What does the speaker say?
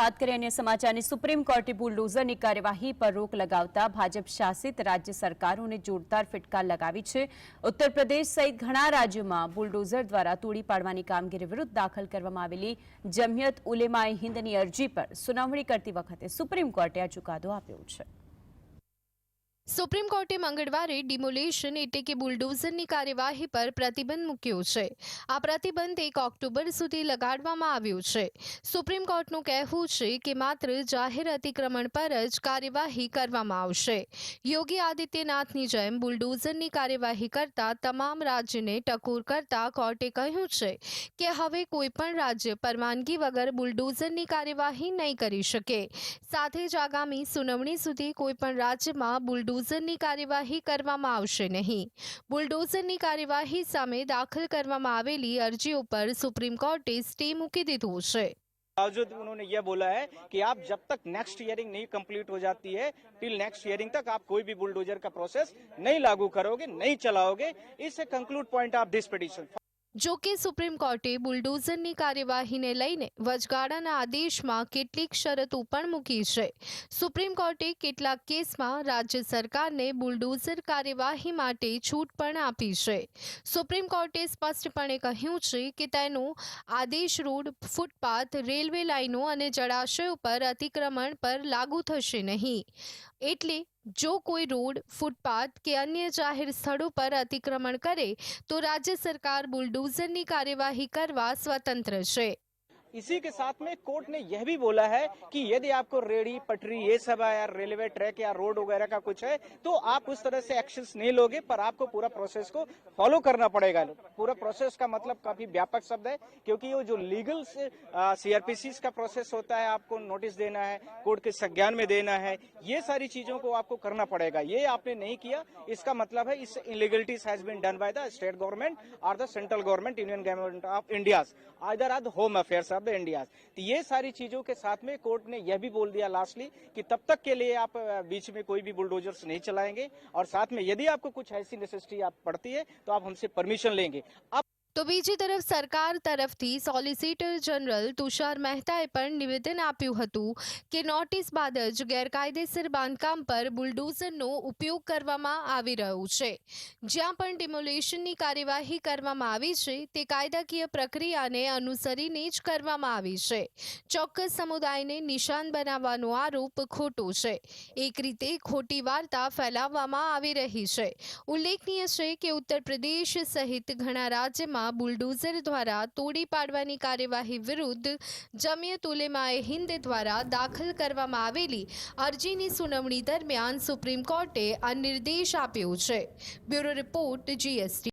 વાત કરીએ અન્ય સમાચારની. સુપ્રીમ કોર્ટે બુલડોઝરની કાર્યવાહી પર રોક લગાવતા ભાજપ શાસિત રાજ્ય સરકારોને જોરદાર ફટકાર લગાવી છે. ઉત્તર પ્રદેશ સહિત ઘણા રાજ્યોમાં બુલડોઝર દ્વારા તોડી પાડવાની કામગીરી વિરુદ્ધ દાખલ કરવામાં આવેલી જમિયત ઉલેમાએ હિંદની અરજી પર સુનાવણી કરતી વખતે સુપ્રીમ કોર્ટે આ ચુકાદો આપ્યો છે. સુપ્રીમ કોર્ટે મંગળવારે ડિમોલેશન એટલે કે બુલડોઝરની કાર્યવાહી પર પ્રતિબંધ મૂક્યો છે. આ પ્રતિબંધ એક ઓક્ટોબર સુધી લગાડવામાં આવ્યો છે. સુપ્રીમ કોર્ટનું કહેવું છે કે માત્ર જાહેર અતિક્રમણ પર જ કાર્યવાહી કરવામાં આવશે. યોગી આદિત્યનાથની જેમ બુલડોઝરની કાર્યવાહી કરતા તમામ રાજ્યને ટકોર કરતા કોર્ટે કહ્યું છે કે હવે કોઈપણ રાજ્ય પરવાનગી વગર બુલડોઝરની કાર્યવાહી નહીં કરી શકે. સાથે જ આગામી સુનાવણી સુધી કોઈપણ રાજ્યમાં બુલડોઝરની કાર્યવાહી કરવામાં આવશે નહીં બુલડોઝરની કાર્યવાહી સામે દાખલ કરવામાં આવેલી અરજીઓ પર સુપ્રીમ કોર્ટે સ્ટે મૂકી દીધો છે बावजूद उन्होंने यह बोला है कि आप जब तक नेक्स्ट हियरिंग नहीं कंप्लीट हो जाती है टिल नेक्स्ट हियरिंग तक आप कोई भी बुलडोजर का प्रोसेस नहीं लागू करोगे नहीं चलाओगे इसे conclude point of this petition જો કે સુપ્રીમ કોર્ટે બુલડોઝરની કાર્યવાહીને લઈને વચગાળાના આદેશમાં કેટલીક શરતો પણ મૂકી છે. સુપ્રીમ કોર્ટે કેટલાક કેસમાં રાજ્ય સરકારને બુલડોઝર કાર્યવાહી માટે છૂટ પણ આપી છે. સુપ્રીમ કોર્ટે સ્પષ્ટપણે કહ્યું છે કે તેનો આદેશ રોડ, ફૂટપાથ, રેલવે લાઇનો અને જળાશયો પર અતિક્રમણ પર લાગુ થશે નહીં. એટલે જો કોઈ રોડ, ફૂટપાથ કે અન્ય જાહેર સ્થળો પર અતિક્રમણ કરે, તો રાજ્ય સરકાર બુલડોઝરની કાર્યવાહી કરવા સ્વતંત્ર છે. इसी के साथ में कोर्ट ने यह भी बोला है कि यदि आपको रेडी, पटरी, ये सब है या रेलवे ट्रैक या रोड वगैरह का कुछ है तो आप उस तरह से एक्शन नहीं लोगे, पर आपको पूरा प्रोसेस को फॉलो करना पड़ेगा। पूरा प्रोसेस का मतलब काफ़ी व्यापक शब्द है, क्योंकि वो जो लीगल सीआरपीसी का प्रोसेस होता है, आपको नोटिस देना है, कोर्ट के संज्ञान में देना है, ये सारी चीज़ों को आपको करना पड़ेगा। ये आपने नहीं किया, इसका मतलब है इस illegalities has been done by the state government और the central government union government of India either or home affairs of the India तो ये सारी चीज़ों के साथ में कोर्ट ने यह भी बोल दिया लास्टली कि तब तक के लिए आप बीच में कोई भी बुलडोजर्स नहीं चलाएँगे। और साथ में यदि आपको कुछ ऐसी नेसेसिटी आप पड़ती है तो आप हमसे परमिशन लेंगे। अब તો બીજી તરફ સરકાર તરફથી સોલિસિટર જનરલ તુષાર મહેતાએ પણ નિવેદન આપ્યું હતું કે નોટિસ બાદ જ ગેરકાયદેસર બાંધકામ પર બુલડોઝરનો ઉપયોગ કરવામાં આવી રહ્યો છે. જ્યાં પણ ડિમોલેશનની કાર્યવાહી કરવામાં આવી છે, તે કાયદાકીય પ્રક્રિયાને અનુસરીને જ કરવામાં આવી છે. ચોક્કસ સમુદાયને નિશાન બનાવવાનો આરોપ ખોટો છે. એક રીતે ખોટી વાર્તા ફેલાવવામાં આવી રહી છે. ઉલ્લેખનીય છે કે ઉત્તર પ્રદેશ સહિત ઘણા રાજ્યમાં બુલડોઝર દ્વારા તોડી પાડવાની કાર્યવાહી વિરુદ્ધ જમિયત ઉલેમાએ હિન્દ દ્વારા દાખલ કરવામાં આવેલી અરજીની સુનાવણી દરમિયાન સુપ્રીમ કોર્ટે આ નિર્દેશ આપ્યો છે. Bureau report GST.